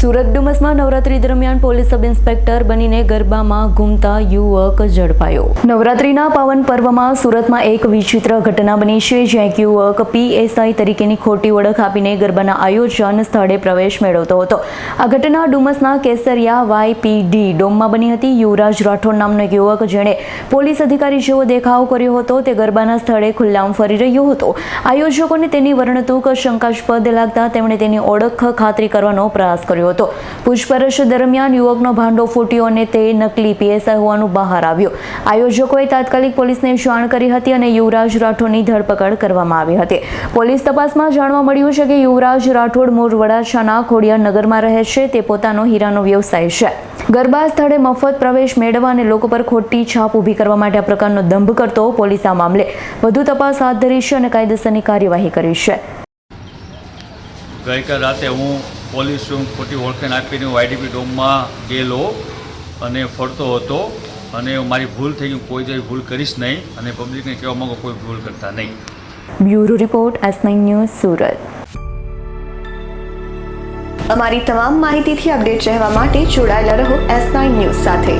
સુરત ડુમસમાં નવરાત્રી દરમિયાન police sub inspector બનીને ગરબામાં ઘૂમતા યુવક ઝડપાયો. નવરાત્રીના પાવન પર્વમાં સુરતમાં એક વિચિત્ર ઘટના બની છે, જ્યાં એક યુવક પીએસઆઈ તરીકેની ખોટી ઓળખ આપીને ગરબાના આયોજન સ્થળે પ્રવેશ મેળવતો હતો. આ ઘટના ડુમસના કેસરિયા વાયપીડી ડોમમાં બની હતી. યુવરાજ રાઠોડ નામનો એક યુવક, જેણે પોલીસ અધિકારી જેવો દેખાવ કર્યો હતો. તે ગરબાના સ્થળે ખુલ્લામ ફરી રહ્યો હતો. આયોજકોને તેની વર્ણતુક શંકાસ્પદ લાગતા તેમણે તેની ઓળખ ખાતરી કરવાનો પ્રયાસ કર્યો હતો. પૂછપરછ દરમિયાન યુવકનો ભાંડો ફૂટ્યો અને તે નકલી પીએસઆઈ હોવાનું બહાર આવ્યું. આયોજકોએ તાત્કાલિક પોલીસને જાણ કરી હતી અને યુવરાજ રાઠોડની ધરપકડ કરવામાં આવી હતી. પોલીસ તપાસમાં જાણવા મળ્યું છે કે યુવરાજ રાઠોડ મૂળ વડાછાના ખોડિયાર નગરમાં રહે છે. તે પોતાનો હીરાનો વ્યવસાય છે. ગરબા સ્થળે મફત પ્રવેશ મેળવવા અને લોકો પર ખોટી છાપ ઊભી કરવા માટે આ પ્રકારનો દંભ કરતો પોલીસ આ મામલે વધુ તપાસ હાથ ધરી છે અને કાયદેસરની કાર્યવાહી કરી છે. ગઈકાલ રાતે હું પોલીસ ખોટી ઓળખાણ આપીને હું આઈડીપી ડોમમાં ગયેલો અને ફરતો હતો અને મારી ભૂલ થઈ ગઈ કોઈ જઈ ભૂલ કરીશ નહીં અને પબ્લિકને કહેવા માંગુ કોઈ ભૂલ કરતા નહીં. Bureau report S news Surat. અમારી તમામ માહિતીથી અપડેટ રહેવા માટે જોડાયેલા રહો એસ ન્યૂઝ સાથે.